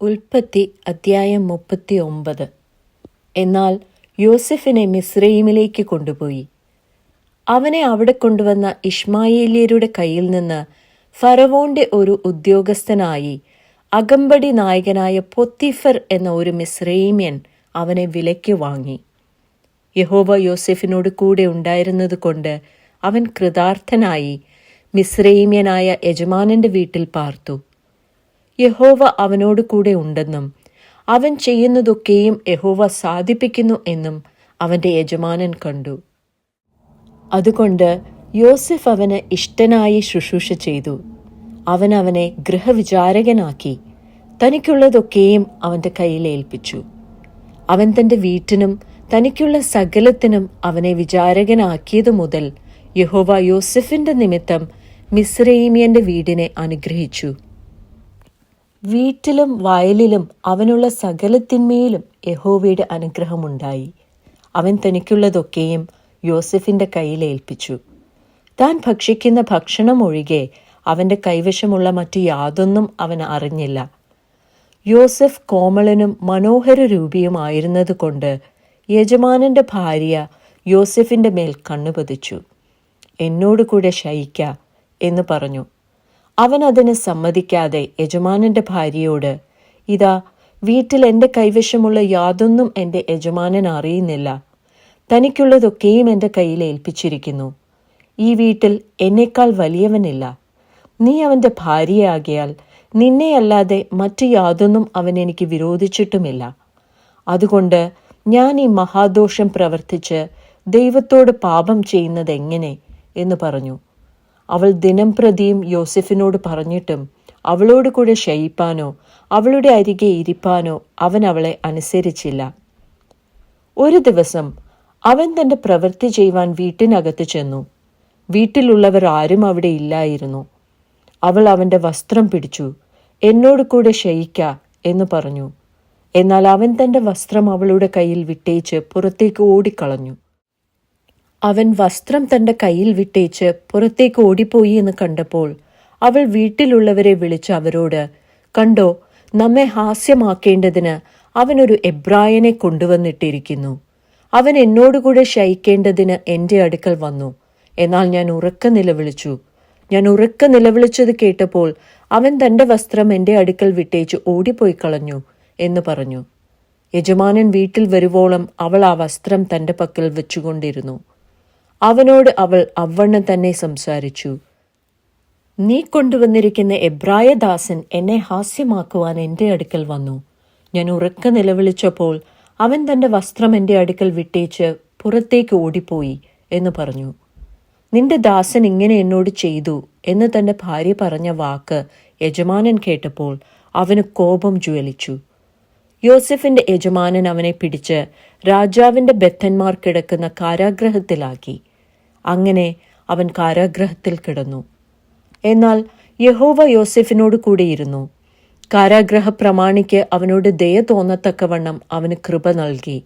ഉൽപ്പത്തി അദ്ധ്യായം മുപ്പത്തി ഒമ്പത് എന്നാൽ യോസഫിനെ മിസ്രൈമിലേക്ക് കൊണ്ടുപോയി. അവനെ അവിടെ കൊണ്ടുവന്ന ഇഷ്മായേലിയരുടെ കയ്യിൽ നിന്ന് ഫറവോന്റെ ഒരു ഉദ്യോഗസ്ഥനായി അകമ്പടി നായകനായ പൊത്തിഫർ എന്ന ഒരു മിസ്രൈമ്യൻ അവനെ വിലയ്ക്ക് വാങ്ങി. യഹോവ യോസഫിനോട് കൂടെ ഉണ്ടായിരുന്നതുകൊണ്ട് അവൻ കൃതാർത്ഥനായി മിസ്രൈമ്യനായ യജമാനന്റെ വീട്ടിൽ പാർത്തു. യഹോവ അവനോട് കൂടെ ഉണ്ടെന്നും അവൻ ചെയ്യുന്നതൊക്കെയും യഹോവ സാധിപ്പിക്കുന്നു എന്നും അവന്റെ യജമാനൻ കണ്ടു. അതുകൊണ്ട് യോസെഫ് അവന് ഇഷ്ടനായി ശുശ്രൂഷ ചെയ്തു. അവൻ അവനെ ഗൃഹവിചാരകനാക്കി തനിക്കുള്ളതൊക്കെയും അവന്റെ കയ്യിൽ ഏൽപ്പിച്ചു. അവൻ തന്റെ വീട്ടിനും തനിക്കുള്ള സകലത്തിനും അവനെ വിചാരകനാക്കിയതു മുതൽ യഹോവ യോസെഫിന്റെ നിമിത്തം മിസ്രൈമിയന്റെ വീടിനെ അനുഗ്രഹിച്ചു. വീട്ടിലും വയലിലും അവനുള്ള സകലത്തിന്മേലും യഹോവയുടെ അനുഗ്രഹമുണ്ടായി. അവൻ തനിക്കുള്ളതൊക്കെയും യോസഫിന്റെ കയ്യിൽ ഏൽപ്പിച്ചു. താൻ ഭക്ഷിക്കുന്ന ഭക്ഷണം ഒഴികെ അവന്റെ കൈവശമുള്ള മറ്റു യാതൊന്നും അവൻ അറിഞ്ഞില്ല. യോസഫ് കോമളനും മനോഹര രൂപിയുമായിരുന്നതുകൊണ്ട് യജമാനന്റെ ഭാര്യ യോസഫിന്റെ മേൽ കണ്ണുപതിച്ചു. എന്നോട് കൂടെ ശയിക്ക എന്ന് പറഞ്ഞു. അവൻ അതിന് സമ്മതിക്കാതെ യജമാനന്റെ ഭാര്യയോട് ഇതാ വീട്ടിൽ എന്റെ കൈവശമുള്ള യാതൊന്നും എന്റെ യജമാനൻ അറിയുന്നില്ല. തനിക്കുള്ളതൊക്കെയും എന്റെ കയ്യിൽ ഏൽപ്പിച്ചിരിക്കുന്നു. ഈ വീട്ടിൽ എന്നേക്കാൾ വലിയവനില്ല. നീ അവന്റെ ഭാര്യയാകിയാൽ നിന്നെയല്ലാതെ മറ്റു യാതൊന്നും അവൻ എനിക്ക് വിരോധിച്ചിട്ടുമില്ല. അതുകൊണ്ട് ഞാൻ ഈ മഹാദോഷം പ്രവർത്തിച്ച് ദൈവത്തോട് പാപം ചെയ്യുന്നത് എങ്ങനെ എന്ന് പറഞ്ഞു. അവൾ ദിനം പ്രതിയും യോസെഫിനോട് പറഞ്ഞിട്ടും അവളോട് കൂടെ ശയിപ്പാനോ അവളുടെ അരികെ ഇരിപ്പാനോ അവൻ അവളെ അനുസരിച്ചില്ല. ഒരു ദിവസം അവൻ തന്റെ പ്രവൃത്തി ചെയ്യുവാൻ വീട്ടിനകത്ത് ചെന്നു. വീട്ടിലുള്ളവർ ആരും അവിടെ ഇല്ലായിരുന്നു. അവൾ അവന്റെ വസ്ത്രം പിടിച്ചു. എന്നോട് കൂടെ ശയിക്ക എന്ന് പറഞ്ഞു. എന്നാൽ അവൻ തന്റെ വസ്ത്രം അവളുടെ കയ്യിൽ വിട്ടേച്ച് പുറത്തേക്ക് ഓടിക്കളഞ്ഞു. അവൻ വസ്ത്രം തന്റെ കയ്യിൽ വിട്ടേച്ച് പുറത്തേക്ക് ഓടിപ്പോയി എന്ന് കണ്ടപ്പോൾ അവൾ വീട്ടിലുള്ളവരെ വിളിച്ച് അവരോട് കണ്ടോ നമ്മെ ഹാസ്യമാക്കേണ്ടതിന് അവനൊരു എബ്രായനെ കൊണ്ടുവന്നിട്ടിരിക്കുന്നു. അവൻ എന്നോടുകൂടെ ശയിക്കേണ്ടതിന് എന്റെ അടുക്കൽ വന്നു. എന്നാൽ ഞാൻ ഉറക്ക നിലവിളിച്ചു. ഞാൻ ഉറക്ക നിലവിളിച്ചത് കേട്ടപ്പോൾ അവൻ തന്റെ വസ്ത്രം എന്റെ അടുക്കൽ വിട്ടേച്ച് ഓടിപ്പോയി കളഞ്ഞു എന്ന് പറഞ്ഞു. യജമാനൻ വീട്ടിൽ വരുവോളം അവൾ ആ വസ്ത്രം തന്റെ പക്കൽ വെച്ചുകൊണ്ടിരുന്നു. അവനോട് അവൾ അവണ്ണം തന്നെ സംസാരിച്ചു. നീ കൊണ്ടുവന്നിരിക്കുന്ന എബ്രായദാസൻ എന്നെ ഹാസ്യമാക്കുവാൻ എന്റെ അടുക്കൽ വന്നു. ഞാൻ ഉറക്ക നിലവിളിച്ചപ്പോൾ അവൻ തന്റെ വസ്ത്രം എന്റെ അടുക്കൽ വിട്ടേച്ച് പുറത്തേക്ക് ഓടിപ്പോയി എന്ന് പറഞ്ഞു. നിന്റെ ദാസൻ ഇങ്ങനെ എന്നോട് ചെയ്തു എന്ന് തന്റെ ഭാര്യ പറഞ്ഞ വാക്ക് യജമാനൻ കേട്ടപ്പോൾ അവന് കോപം ജ്വലിച്ചു. യോസെഫിന്റെ യജമാനൻ അവനെ പിടിച്ച് രാജാവിന്റെ ബദ്ധന്മാർ കിടക്കുന്ന കാരാഗ്രഹത്തിലാക്കി. അങ്ങനെ അവൻ കാരാഗ്രഹത്തിൽ കിടന്നു. എന്നാൽ യഹോവ യോസെഫിനോട് കൂടിയിരുന്നു. കാരാഗ്രഹ പ്രമാണിക്ക് അവനോട് ദയ തോന്നത്തക്കവണ്ണം അവന് കൃപ നൽകി.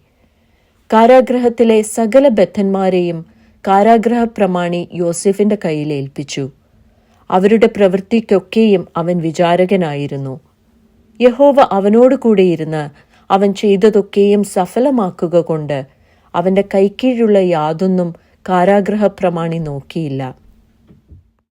കാരാഗ്രഹത്തിലെ സകല ബദ്ധന്മാരെയും കാരാഗ്രഹ പ്രമാണി യോസെഫിന്റെ കയ്യിൽ ഏൽപ്പിച്ചു. അവരുടെ പ്രവൃത്തിക്കൊക്കെയും അവൻ വിചാരകനായിരുന്നു. യഹോവ അവനോട് കൂടെയിരുന്ന് അവൻ ചെയ്തതൊക്കെയും സഫലമാക്കുക കൊണ്ട് അവന്റെ കൈക്കീഴുള്ള യാതൊന്നും കാരാഗ്രഹ പ്രമാണി നോക്കിയില്ല.